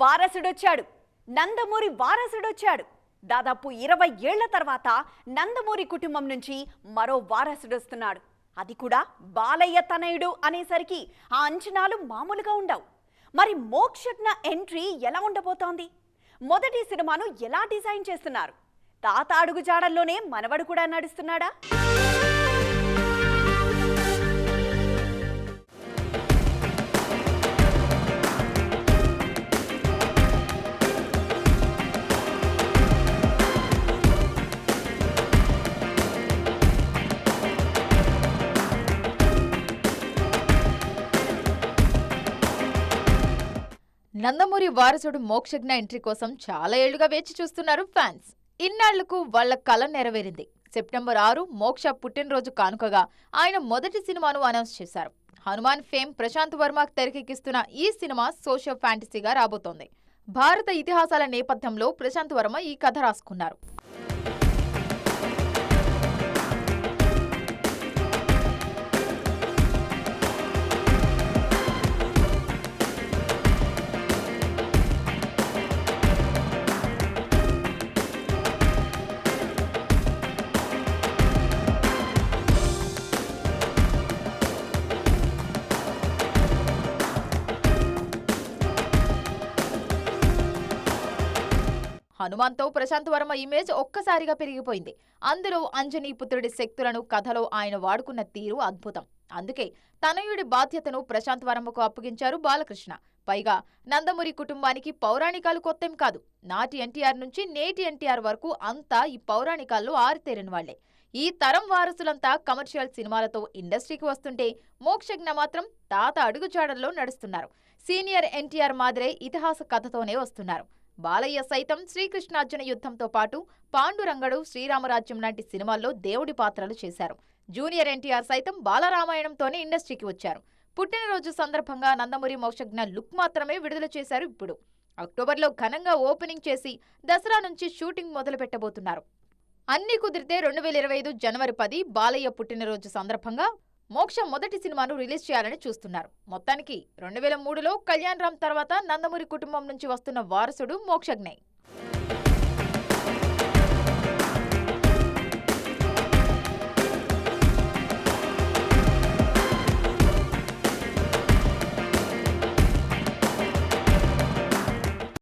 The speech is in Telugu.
వారసుడొచ్చాడు. నందమూరి వారసుడొచ్చాడు. దాదాపు ఇరవై ఏళ్ళ తర్వాత నందమూరి కుటుంబం నుంచి మరో వారసుడొస్తున్నాడు. అది కూడా బాలయ్య తనయుడు అనేసరికి ఆ అంచనాలు మామూలుగా ఉండవు. మరి మోక్షజ్ఞ ఎంట్రీ ఎలా ఉండబోతోంది? మొదటి సినిమాను ఎలా డిజైన్ చేస్తున్నారు? తాత అడుగుజాడల్లోనే మనవడు కూడా నడుస్తున్నాడా? నందమూరి వారసుడు మోక్షజ్ఞ ఎంట్రీ కోసం చాలా ఏళ్ళుగా వేచి చూస్తున్నారు ఫ్యాన్స్. ఇన్నాళ్ళకు వాళ్ళ కల నెరవేరింది. సెప్టెంబర్ ఆరు మోక్ష పుట్టినరోజు కానుకగా ఆయన మొదటి సినిమాను అనౌన్స్ చేశారు. హనుమాన్ ఫేమ్ ప్రశాంత్ వర్మ తెరకెక్కిస్తున్న ఈ సినిమా సోషల్ ఫ్యాంటసీగా రాబోతోంది. భారత ఇతిహాసాల నేపథ్యంలో ప్రశాంత్ వర్మ ఈ కథ రాసుకున్నారు. హనుమాన్తో ప్రశాంత్ వర్మ ఇమేజ్ ఒక్కసారిగా పెరిగిపోయింది. అందులో అంజనీ పుత్రుడి శక్తులను కథలో ఆయన వాడుకున్న తీరు అద్భుతం. అందుకే తనయుడి బాధ్యతను ప్రశాంత్ వర్మకు అప్పగించారు బాలకృష్ణ. పైగా నందమూరి కుటుంబానికి పౌరాణికాలు కొత్తేం కాదు. నాటి ఎన్టీఆర్ నుంచి నేటి ఎన్టీఆర్ వరకు అంతా ఈ పౌరాణికాల్లో ఆరితేరిన వాళ్ళే ఈ తరం వారసులంతా కమర్షియల్ సినిమాలతో ఇండస్ట్రీకి వస్తుంటే మోక్షజ్ఞ మాత్రం తాత అడుగుజాడల్లో నడుస్తున్నారు. సీనియర్ ఎన్టీఆర్ మాదిరే ఇతిహాస కథతోనే వస్తున్నారు. బాలయ్య సైతం శ్రీకృష్ణార్జున యుద్ధంతో పాటు పాండురంగడు శ్రీరామరాజ్యం లాంటి సినిమాల్లో దేవుడి పాత్రలు చేశారు. జూనియర్ ఎన్టీఆర్ సైతం బాలరామాయణంతోనే ఇండస్ట్రీకి వచ్చారు. పుట్టినరోజు సందర్భంగా నందమూరి మోక్షజ్ఞ లుక్ మాత్రమే విడుదల చేశారు ఇప్పుడు. అక్టోబర్లో ఘనంగా ఓపెనింగ్ చేసి దసరా నుంచి షూటింగ్ మొదలు పెట్టబోతున్నారు అన్ని కుదిరితే రెండు వేల ఇరవై ఐదు జనవరి పది బాలయ్య పుట్టినరోజు సందర్భంగా మోక్ష మొదటి సినిమాను రిలీజ్ చేయాలని చూస్తున్నారు. మొత్తానికి రెండు వేల మూడులో కళ్యాణ్ రామ్ తర్వాత నందమూరి కుటుంబం నుంచి వస్తున్న వారసుడు మోక్షజ్ఞయ్